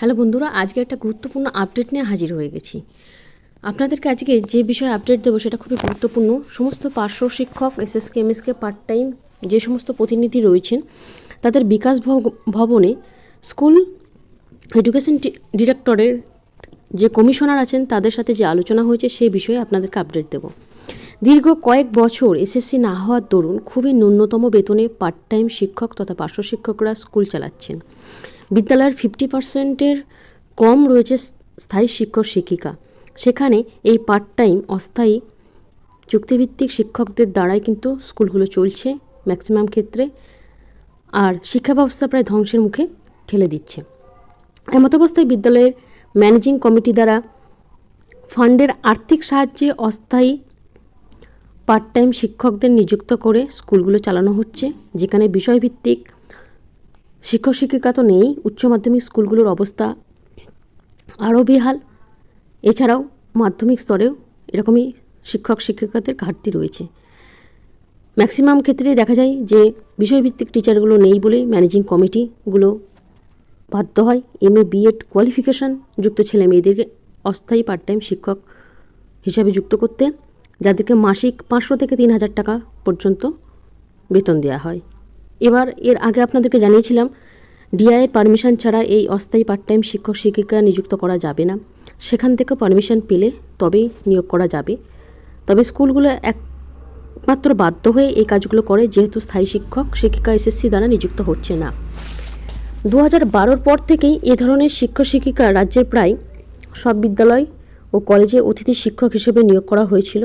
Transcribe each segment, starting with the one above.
Hello বন্ধুরা, আজকে একটা গুরুত্বপূর্ণ আপডেট নিয়ে হাজির হয়ে গেছি। আপনাদেরকে আজকে যে বিষয়ে আপডেট দেবো সেটা খুবই গুরুত্বপূর্ণ। সমস্ত পার্শ্ব শিক্ষক এসএসকে এমএসকে পার্ট টাইম যে সমস্ত প্রতিনিধি রয়েছেন, তাদের বিকাশ ভবনে স্কুল এডুকেশন ডিরেক্টরের যে কমিশনার আছেন, তাদের সাথে যে আলোচনা হয়েছে সেই বিষয়ে আপনাদেরকে আপডেট দেব। দীর্ঘ কয়েক বছর এসএসসি না হওয়ার দরুন খুবই ন্যূনতম বেতনে পার্ট টাইম শিক্ষক তথা পার্শ্ব শিক্ষকরা স্কুল চালাচ্ছেন। বিদ্যালয়ের ফিফটি পার্সেন্টের কম রয়েছে স্থায়ী শিক্ষক শিক্ষিকা। সেখানে এই পার্ট টাইম অস্থায়ী চুক্তিভিত্তিক শিক্ষকদের দ্বারাই কিন্তু স্কুলগুলো চলছে ম্যাক্সিমাম ক্ষেত্রে, আর শিক্ষা ব্যবস্থা প্রায় ধ্বংসের মুখে ঠেলে দিচ্ছে। এমত অবস্থায় বিদ্যালয়ের ম্যানেজিং কমিটি দ্বারা ফান্ডের আর্থিক সাহায্যে অস্থায়ী পার্ট টাইম শিক্ষকদের নিযুক্ত করে স্কুলগুলো চালানো হচ্ছে, যেখানে বিষয়ভিত্তিক শিক্ষক, শিক্ষিকা তো নেই, উচ্চ মাধ্যমিক স্কুলগুলোর অবস্থা আরও বেহাল। এছাড়াও মাধ্যমিক স্তরেও এরকমই শিক্ষক, শিক্ষিকাদের ঘাটতি রয়েছে। ম্যাক্সিমাম ক্ষেত্রে দেখা যায় যে বিষয়ভিত্তিক টিচারগুলো নেই বলে ম্যানেজিং কমিটিগুলো বাধ্য হয়। এম এ বিএড কোয়ালিফিকেশান যুক্ত ছেলে মেয়েদেরকে অস্থায়ী পার্ট টাইম শিক্ষক হিসাবে যুক্ত করতে, যাদেরকে মাসিক পাঁচশো থেকে তিন হাজার টাকা পর্যন্ত বেতন দেওয়া হয়। এবার এর আগে আপনাদেরকে জানিয়েছিলাম ডিআইয়ের পারমিশন ছাড়া এই অস্থায়ী পার্ট টাইম শিক্ষক শিক্ষিকা নিযুক্ত করা যাবে না। সেখান থেকে পারমিশন পেলে তবেই নিয়োগ করা যাবে। তবে স্কুলগুলো একমাত্র বাধ্য হয়ে এই কাজগুলো করে, যেহেতু স্থায়ী শিক্ষক শিক্ষিকা এসএসসি দ্বারা নিযুক্ত হচ্ছে না। দু হাজার বারোর পর থেকেই এ ধরনের শিক্ষক শিক্ষিকা রাজ্যের প্রায় সব বিদ্যালয় ও কলেজে অতিথি শিক্ষক হিসেবে নিয়োগ করা হয়েছিল।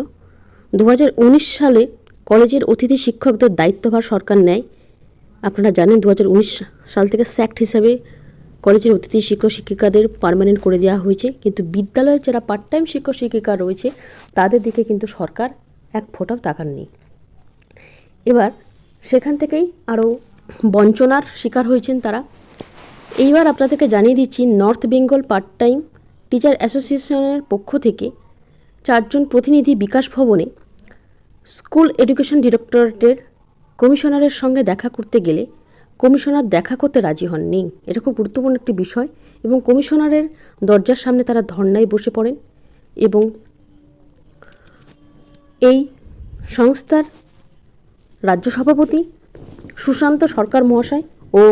দু হাজার উনিশ সালে কলেজের অতিথি শিক্ষকদের দায়িত্বভার সরকার নেয়। আপনারা জানেন দু হাজার উনিশ সাল থেকে স্যাক্ট হিসাবে কলেজের অতিথি শিক্ষক শিক্ষিকাদের পার্মানেন্ট করে দেওয়া হয়েছে। কিন্তু বিদ্যালয়ের যারা পার্ট টাইম শিক্ষক শিক্ষিকা রয়েছে, তাদের দিকে কিন্তু সরকার এক ফোঁটাও তাকাননি। এবার সেখান থেকেই আরও বঞ্চনার শিকার হয়েছেন তারা। এইবার আপনাদেরকে জানিয়ে দিচ্ছি north Bengal part time teacher অ্যাসোসিয়েশনের পক্ষ থেকে চারজন প্রতিনিধি বিকাশ ভবনে স্কুল এডুকেশন ডিরেক্টরেটের কমিশনারের সঙ্গে দেখা করতে গেলে কমিশনার দেখা করতে রাজি হননি। এটা খুব গুরুত্বপূর্ণ একটি বিষয় এবং কমিশনারের দরজার সামনে তারা ধর্নায় বসে পড়েন এবং এই সংস্থার রাজ্য সভাপতি সুশান্ত সরকার মহাশয় ও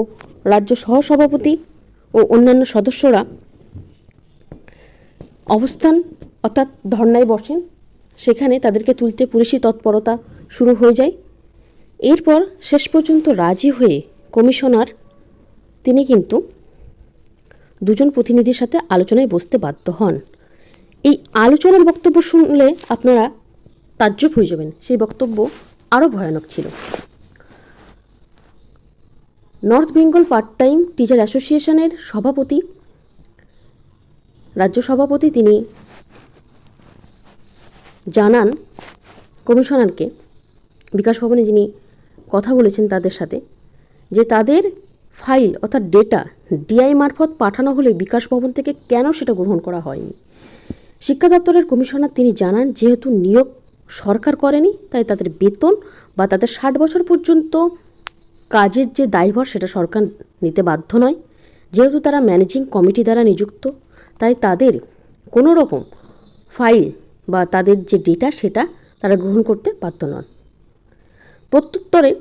রাজ্য সহসভাপতি ও অন্যান্য সদস্যরা অবস্থান অর্থাৎ ধর্নায় বসেন। সেখানে তাদেরকে তুলতে পুলিশি তৎপরতা শুরু হয়ে যায়। এরপর শেষ পর্যন্ত রাজি হয়ে কমিশনার, তিনি কিন্তু দুজন প্রতিনিধির সাথে আলোচনায় বসতে বাধ্য হন। এই আলোচনার বক্তব্য শুনলে আপনারা তাজ্জব হয়ে যাবেন। সেই বক্তব্য আরও ভয়ানক ছিল। North Bengal part time teacher অ্যাসোসিয়েশনের সভাপতি, রাজ্য সভাপতি তিনি জানান, কমিশনারকে, বিকাশ ভবনে যিনি কথা বলেছেন তাদের সাথে, যে তাদের ফাইল অর্থাৎ ডেটা ডিআই মারফত পাঠানো হলে বিকাশ ভবন থেকে কেন সেটা গ্রহণ করা হয়নি? শিক্ষা দপ্তরের কমিশনার তিনি জানান, যেহেতু নিয়োগ সরকার করেনি, তাই তাদের বেতন বা তাদের ষাট বছর পর্যন্ত কাজের যে দায়ভার সেটা সরকার নিতে বাধ্য নয়। যেহেতু তারা ম্যানেজিং কমিটি দ্বারা নিযুক্ত, তাই তাদের কোনো রকম ফাইল বা তাদের যে ডেটা সেটা তারা গ্রহণ করতে বাধ্য নন। প্রত্যুত্তরে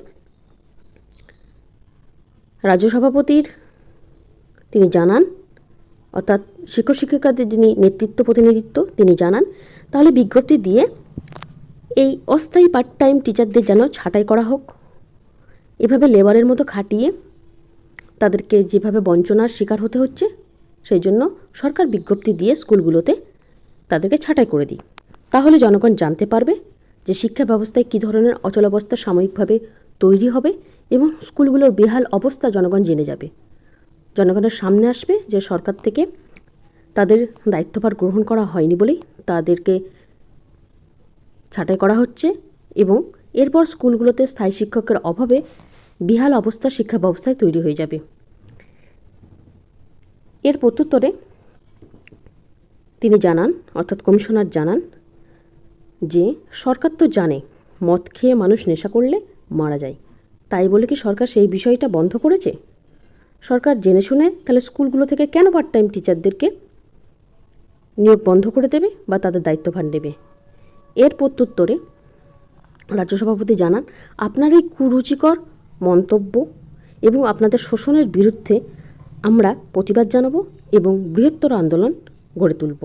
রাজ্য সভাপতির তিনি জানান, অর্থাৎ শিক্ষক শিক্ষিকাদের যিনি নেতৃত্ব, প্রতিনিধিত্ব তিনি জানান, তাহলে বিজ্ঞপ্তি দিয়ে এই অস্থায়ী পার্ট টাইম টিচারদের যেন ছাঁটাই করা হোক। এভাবে লেবারের মতো খাটিয়ে তাদেরকে যেভাবে বঞ্চনার শিকার হতে হচ্ছে, সেই জন্য সরকার বিজ্ঞপ্তি দিয়ে স্কুলগুলোতে তাদেরকে ছাঁটাই করে দিই তাহলে জনগণ জানতে পারবে যে শিক্ষা ব্যবস্থায় কী ধরনের অচলাবস্থা সাময়িকভাবে তৈরি হবে এবং স্কুলগুলোর বেহাল অবস্থা জনগণ জেনে যাবে। জনগণের সামনে আসবে যে সরকার থেকে তাদের দায়িত্বভার গ্রহণ করা হয়নি বলেই তাদেরকে ছাঁটাই করা হচ্ছে এবং এরপর স্কুলগুলোতে স্থায়ী শিক্ষকের অভাবে বিহাল অবস্থা শিক্ষা ব্যবস্থায় তৈরি হয়ে যাবে। এর প্রত্যুত্তরে তিনি জানান, অর্থাৎ কমিশনার জানান যে সরকার তো জানে, মদ খেয়ে মানুষ নেশা করলে মারা যায়। তাই বলে কি সরকার সেই বিষয়টা বন্ধ করেছে? সরকার জেনে শুনে তাহলে স্কুলগুলো থেকে কেন পার্ট টাইম টিচারদেরকে নিয়োগ বন্ধ করে দেবে বা তাদের দায়িত্বভার নেবে? এর প্রত্যুত্তরে রাজ্য সভাপতি জানান, আপনার এই কুরুচিকর মন্তব্য এবং আপনাদের শোষণের বিরুদ্ধে আমরা প্রতিবাদ জানাব এবং বৃহত্তর আন্দোলন গড়ে তুলব।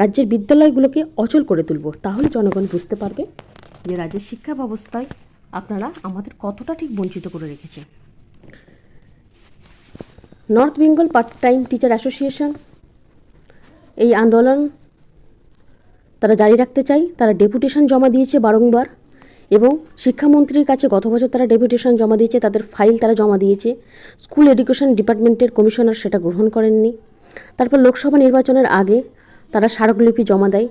রাজ্যের বিদ্যালয়গুলোকে অচল করে তুলব। তাহলে জনগণ বুঝতে পারবে যে রাজ্যের শিক্ষা ব্যবস্থায় আপনারা আমাদের কতটা ঠিক বঞ্চিত করে রেখেছে north Bengal part time teacher association, এই আন্দোলন তারা জারি রাখতে চাই। তারা ডেপুটেশন জমা দিয়েছে বারংবার এবং শিক্ষামন্ত্রীর কাছে গত বছর তারা ডেপুটেশন জমা দিয়েছে, তাদের ফাইল তারা জমা দিয়েছে। স্কুল এডুকেশন ডিপার্টমেন্টের কমিশনার সেটা গ্রহণ করেননি। তারপর লোকসভা নির্বাচনের আগে তারা স্মারকলিপি জমা দেয়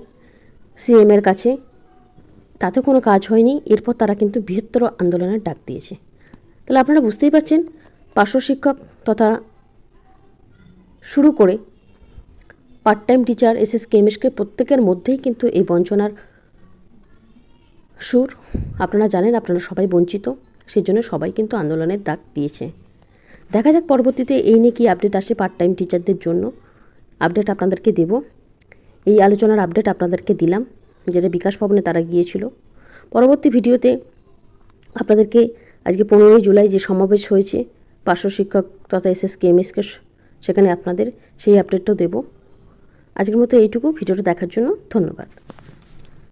সিএম এর কাছে। তাতে কোনো কাজ হয়নি। এরপর তারা কিন্তু বৃহত্তর আন্দোলনের ডাক দিয়েছে। তাহলে আপনারা বুঝতেই পারছেন, পার্শ্ব শিক্ষক তথা শুরু করে পার্ট টাইম টিচার এসএস কেমিস্টকে প্রত্যেকের মধ্যেই কিন্তু এই বঞ্চনার সুর। আপনারা জানেন, আপনারা সবাই বঞ্চিত। সেই জন্য সবাই কিন্তু আন্দোলনের ডাক দিয়েছে। দেখা যাক পরবর্তীতে এই নিয়ে কি আপডেট আসে পার্ট টাইম টিচারদের জন্য। আপডেট আপনাদেরকে দেব। এই আলোচনার আপডেট আপনাদেরকে দিলাম, যেটা বিকাশ ভবনে তারা গিয়েছিল। পরবর্তী ভিডিওতে আপনাদেরকে আজকে পনেরোই জুলাই যে সমাবেশ হয়েছে, পার্শ্ব শিক্ষক তথা এস এস কেএমএসকে সেখানে আপনাদের সেই আপডেটটাও দেব। আজকের মতো এইটুকু, ভিডিওটা দেখার জন্য ধন্যবাদ।